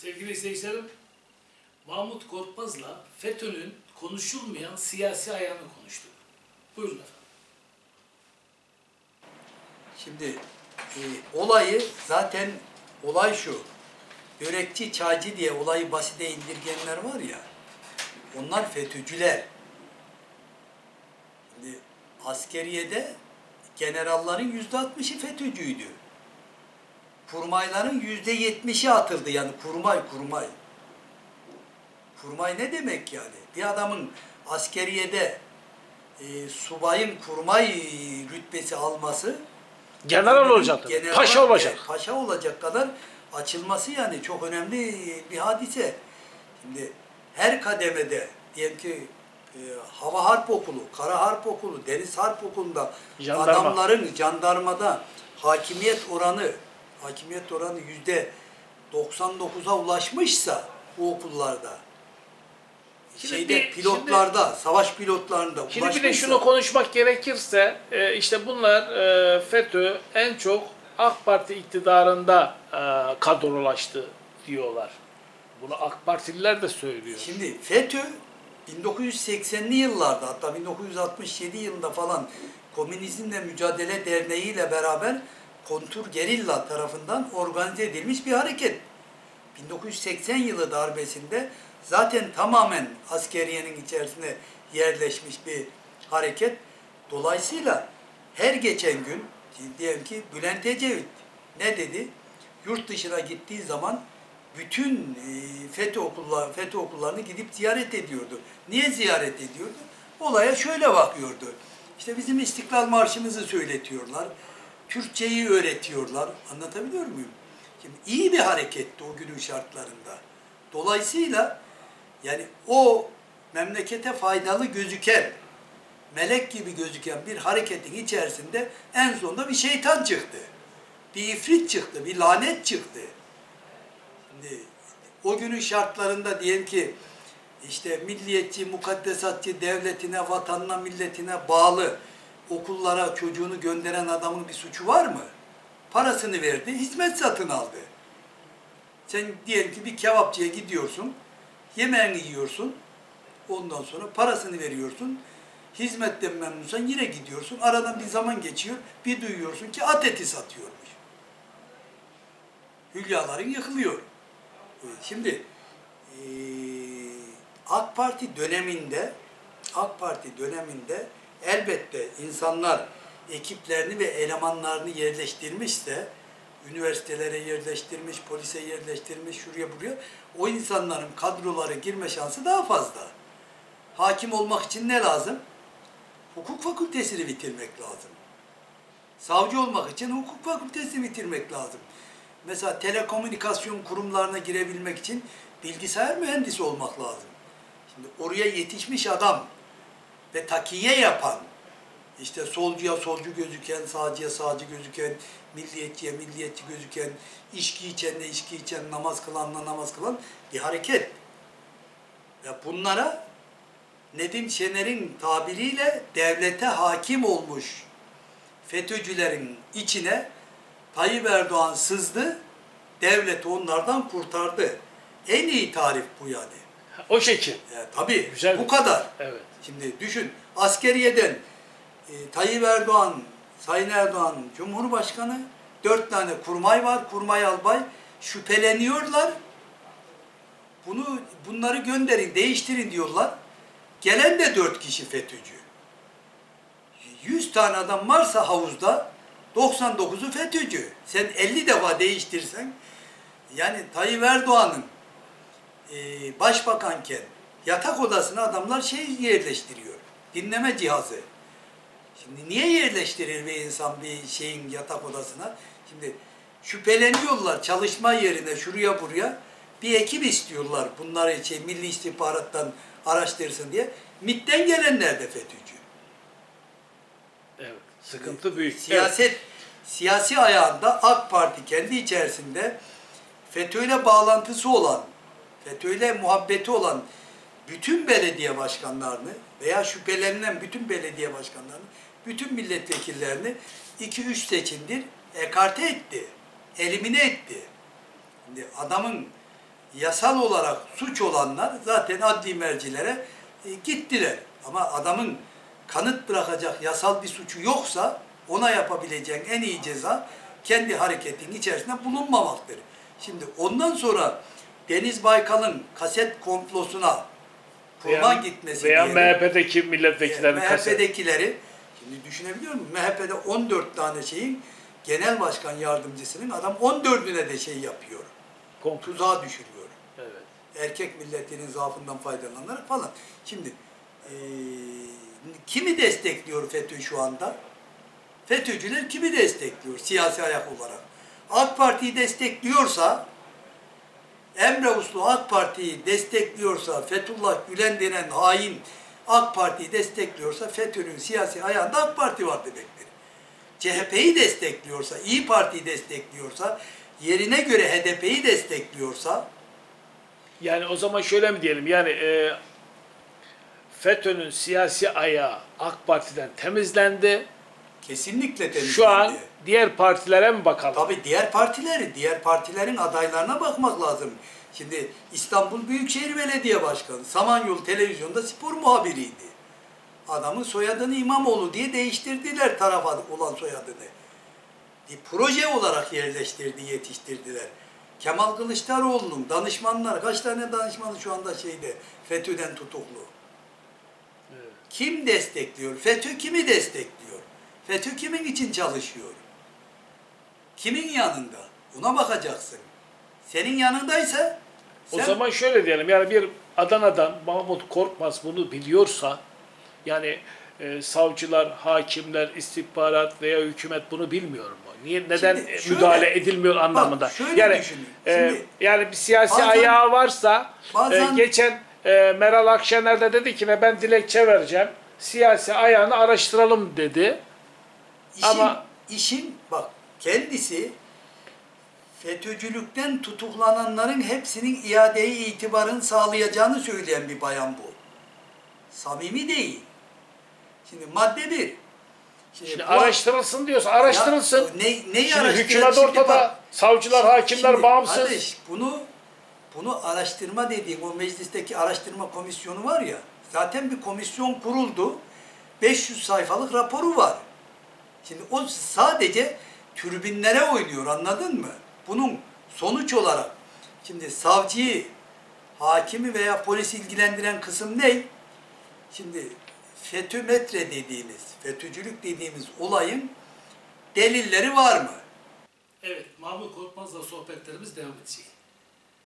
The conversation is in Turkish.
Sevgili izleyicilerim, Mahmut Korkmaz'la FETÖ'nün konuşulmayan siyasi ayağını konuştuk. Buyurun efendim. Şimdi e, olayı zaten olay şu. Börekçi, çaycı diye olayı basite indirgenler var ya. Onlar FETÖ'cüler. Şimdi askeriyede generalların yüzde altmışı FETÖ'cüydü. Kurmayların yüzde yetmişi atıldı yani kurmay kurmay. Kurmay ne demek yani? Bir adamın askeriyede e, subayın kurmay rütbesi alması General olacak. General- Paşa olacak. Evet, paşa olacak kadar açılması yani çok önemli bir hadise. Şimdi her kademede diyelim ki e, hava harp okulu, kara harp okulu, deniz harp okulunda Jandarma. adamların jandarmada hakimiyet oranı hakimiyet oranı yüzde 99'a ulaşmışsa bu okullarda Şimdi şeyde bir- pilotlarda, savaş pilotlarında Şimdi bir de ulaşmışsa- şunu konuşmak gerekirse, e, işte bunlar e, FETÖ en çok AK Parti iktidarında e, kadrolaştı diyorlar. Bunu AK Partililer de söylüyor. Şimdi FETÖ 1980'li yıllarda hatta 1967 yılında falan Komünizmle Mücadele Derneği ile beraber Kontur Gerilla tarafından organize edilmiş bir hareket. 1980 yılı darbesinde zaten tamamen askeriyenin içerisine yerleşmiş bir hareket. Dolayısıyla her geçen gün diyelim ki Bülent Ecevit ne dedi? Yurt dışına gittiği zaman bütün e, FETÖ okullar FETÖ okullarını gidip ziyaret ediyordu. Niye ziyaret ediyordu? Olaya şöyle bakıyordu. İşte bizim İstiklal Marşımızı söyletiyorlar. Türkçeyi öğretiyorlar. Anlatabiliyor muyum? Şimdi iyi bir hareketti o günün şartlarında. Dolayısıyla yani o memlekete faydalı gözüken, melek gibi gözüken bir hareketin içerisinde en sonunda bir şeytan çıktı. Bir ifrit çıktı, bir lanet çıktı. Şimdi o günün şartlarında diyelim ki işte milliyetçi, mukaddesatçı, devletine, vatanına, milletine bağlı okullara çocuğunu gönderen adamın bir suçu var mı? Parasını verdi, hizmet satın aldı. Sen diyelim ki bir kebapçıya gidiyorsun, yemeğini yiyorsun, ondan sonra parasını veriyorsun, hizmetten memnunsan yine gidiyorsun, aradan bir zaman geçiyor, bir duyuyorsun ki at eti satıyormuş. Hülyaların yıkılıyor. Şimdi eee, AK Parti döneminde AK Parti döneminde elbette insanlar ekiplerini ve elemanlarını yerleştirmişse üniversitelere yerleştirmiş, polise yerleştirmiş, şuraya buraya o insanların kadrolara girme şansı daha fazla. Hakim olmak için ne lazım? Hukuk fakültesini bitirmek lazım. Savcı olmak için hukuk fakültesini bitirmek lazım. Mesela telekomünikasyon kurumlarına girebilmek için bilgisayar mühendisi olmak lazım. Şimdi oraya yetişmiş adam ve takiye yapan, işte solcuya solcu gözüken, sağcıya sağcı gözüken, milliyetçiye milliyetçi gözüken, içki içenle içki içen, namaz kılanla namaz kılan bir hareket. Ve bunlara Nedim Şener'in tabiriyle devlete hakim olmuş FETÖ'cülerin içine Tayyip Erdoğan sızdı, devleti onlardan kurtardı. En iyi tarif bu yani. O şekil. E, tabii Güzel. bu kadar. Evet. Şimdi düşün askeriyeden e, Tayyip Erdoğan, Sayın Erdoğan Cumhurbaşkanı, dört tane kurmay var, kurmay albay şüpheleniyorlar. Bunu bunları gönderin, değiştirin diyorlar. Gelen de dört kişi FETÖ'cü. 100 tane adam varsa havuzda 99'u FETÖ'cü. Sen 50 defa değiştirsen yani Tayyip Erdoğan'ın e, başbakanken yatak odasına adamlar şey yerleştiriyor. Dinleme cihazı. Şimdi niye yerleştirir bir insan bir şeyin yatak odasına? Şimdi şüpheleniyorlar çalışma yerine şuraya buraya bir ekip istiyorlar bunları şey, Milli İstihbarat'tan araştırsın diye. MİT'ten gelenler de FETÖ'cü. Evet. Sıkıntı büyük. Siyaset, siyasi ayağında AK Parti kendi içerisinde FETÖ'yle bağlantısı olan, FETÖ'yle muhabbeti olan bütün belediye başkanlarını veya şüphelenilen bütün belediye başkanlarını, bütün milletvekillerini 2-3 seçimdir ekarte etti, elimine etti. Şimdi adamın yasal olarak suç olanlar zaten adli mercilere e, gittiler. Ama adamın kanıt bırakacak yasal bir suçu yoksa ona yapabileceğin en iyi ceza kendi hareketinin içerisinde bulunmamaktır. Şimdi ondan sonra Deniz Baykal'ın kaset komplosuna kurban Veya- gitmesi Veya diyelim. MHP'deki milletvekillerinin kaseti. MHP'dekileri şimdi düşünebiliyor musun? MHP'de 14 tane şeyin genel başkan yardımcısının adam 14'üne de şey yapıyor. Komplo. Tuzağa düşürüyor. Evet. Erkek milletinin zaafından faydalanarak falan. Şimdi eee, kimi destekliyor FETÖ şu anda? FETÖ'cüler kimi destekliyor siyasi ayak olarak? AK Parti'yi destekliyorsa Emre Uslu AK Parti'yi destekliyorsa, Fethullah Gülen denen hain AK Parti'yi destekliyorsa FETÖ'nün siyasi ayağında AK Parti var demektir. CHP'yi destekliyorsa, İyi Parti'yi destekliyorsa, yerine göre HDP'yi destekliyorsa, Yani o zaman şöyle mi diyelim? Yani e, FETÖ'nün siyasi ayağı AK Parti'den temizlendi. kesinlikle temizlendi. Şu an diğer partilere mi bakalım? Tabii diğer partileri, diğer partilerin adaylarına bakmak lazım. Şimdi İstanbul Büyükşehir Belediye Başkanı, Samanyolu Televizyon'da spor muhabiriydi. Adamın soyadını İmamoğlu diye değiştirdiler tarafa olan soyadını. Bir proje olarak yerleştirdi, yetiştirdiler. Kemal Kılıçdaroğlu'nun danışmanlar, kaç tane danışmanı şu anda şeyde, FETÖ'den tutuklu. Evet. Kim destekliyor? FETÖ kimi destekliyor? FETÖ kimin için çalışıyor? Kimin yanında? Ona bakacaksın. Senin yanındaysa O sen zaman şöyle diyelim yani bir Adana'dan Mahmut Korkmaz bunu biliyorsa yani e, savcılar, hakimler, istihbarat veya hükümet bunu bilmiyor mu? Niye neden e, şöyle- müdahale edilmiyor anlamında? Bak, şöyle yani düşünün. e, Şimdi- yani bir siyasi Bazen- ayağı varsa bazen- e, geçen e, Meral Akşener de dedi ki ne ben dilekçe vereceğim. Siyasi ayağını araştıralım dedi. işin, ama- işin bak kendisi FETÖ'cülükten tutuklananların hepsinin iadeyi itibarın sağlayacağını söyleyen bir bayan bu. Samimi değil. Şimdi madde bir. Şimdi Şimdi bu- araştırılsın diyorsa araştırılsın. Ya, ne, neyi Şimdi hükümet ortada. bak, savcılar, Şimdi- hakimler şimdi bağımsız. Kardeş bunu bunu araştırma dediğim o meclisteki araştırma komisyonu var ya zaten bir komisyon kuruldu. 500 sayfalık raporu var. Şimdi o sadece türbinlere oynuyor anladın mı? Bunun sonuç olarak şimdi savcıyı, hakimi veya polis ilgilendiren kısım ne? Şimdi FETÖ metre dediğimiz, FETÖ'cülük dediğimiz olayın delilleri var mı? Evet, Mahmut Korkmaz'la sohbetlerimiz devam edecek.